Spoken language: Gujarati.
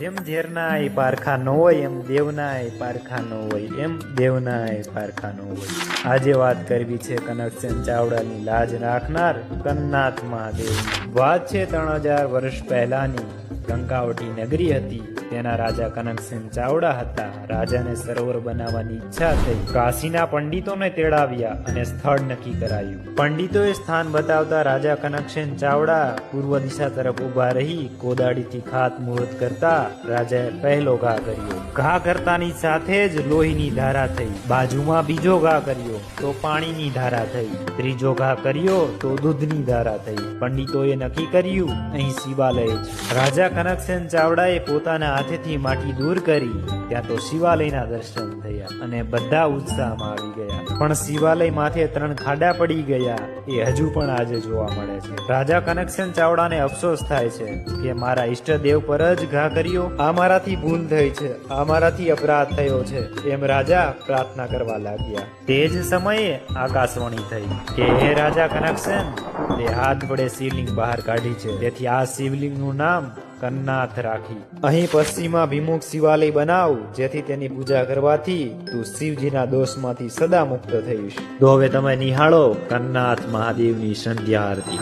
જેમ ઝેરનાય પારખા ન હોય, એમ દેવનાય પારખા ન હોય, એમ દેવનાય પારખા ન હોય. આજે વાત કરવી છે કનકસેન ચાવડાની લાજ રાખનાર કન્નાથ મહાદેવ વાત છે ત્રણ હજાર વર્ષ પહેલાની. કંકાવટી નગરી હતી. તેના રાજા કનકસેન ચાવડા હતા. રાજાને સરોવર બનાવવાની ઈચ્છા થઈ. કાશીના પંડિતોને તેડાવ્યા અને સ્થળ નક્કી કરાયું. પંડિતોએ સ્થાન બતાવતા રાજા કનકસેન ચાવડા પૂર્વ દિશા તરફ ઊભા રહી, કોદાળીથી ખાત મુહૂર્ત કરતા રાજાએ પહેલો ઘા કર્યો. ઘા કરતાની સાથે જ લોહીની ધારા થઈ. બાજુમાં બીજો ઘા કર્યો, તો પાણીની ધારા થઈ. ત્રીજો ઘા કર્યો, તો દૂધની ધારા થઈ. પંડિતોએ નક્કી કર્યું, અહીં શિવાલય રાજા કનકસેન ચાવડાએ પોતાના હાથેથી માટી દૂર કરી, ત્યાં તો શિવાલયના દર્શન થયા અને બધા ઉત્સાહમાં આવી ગયા. પણ શિવાલય માથે ત્રણ ખાડા પડી ગયા, એ હજુ પણ આજે જોવા મળે છે. રાજા કનકસેન ચાવડાને અફસોસ થાય છે કે મારા ઈષ્ટદેવ પર જ ઘા કર્યો. આ મારાથી ભૂલ થઈ છે, આ મારાથી અપરાધ થયો છે. એમ રાજા પ્રાર્થના કરવા લાગ્યા. તે જ સમયે આકાશવાણી થઈ કે, હે રાજા કનકસેન, તે હાથ વડે શિવલિંગ બહાર કાઢી છે. તેથી આ શિવલિંગનું નામ કન્નાથ રાખી. અહીં પશ્ચિમા ભિમુખ શિવાલય બનાવ જેથી તેની પૂજા કરવાથી તું શિવજીના દોષમાંથી સદા મુક્ત થઈશ. તો હવે તમે નિહાળો કન્નાથ મહાદેવની સંધ્યા આરતી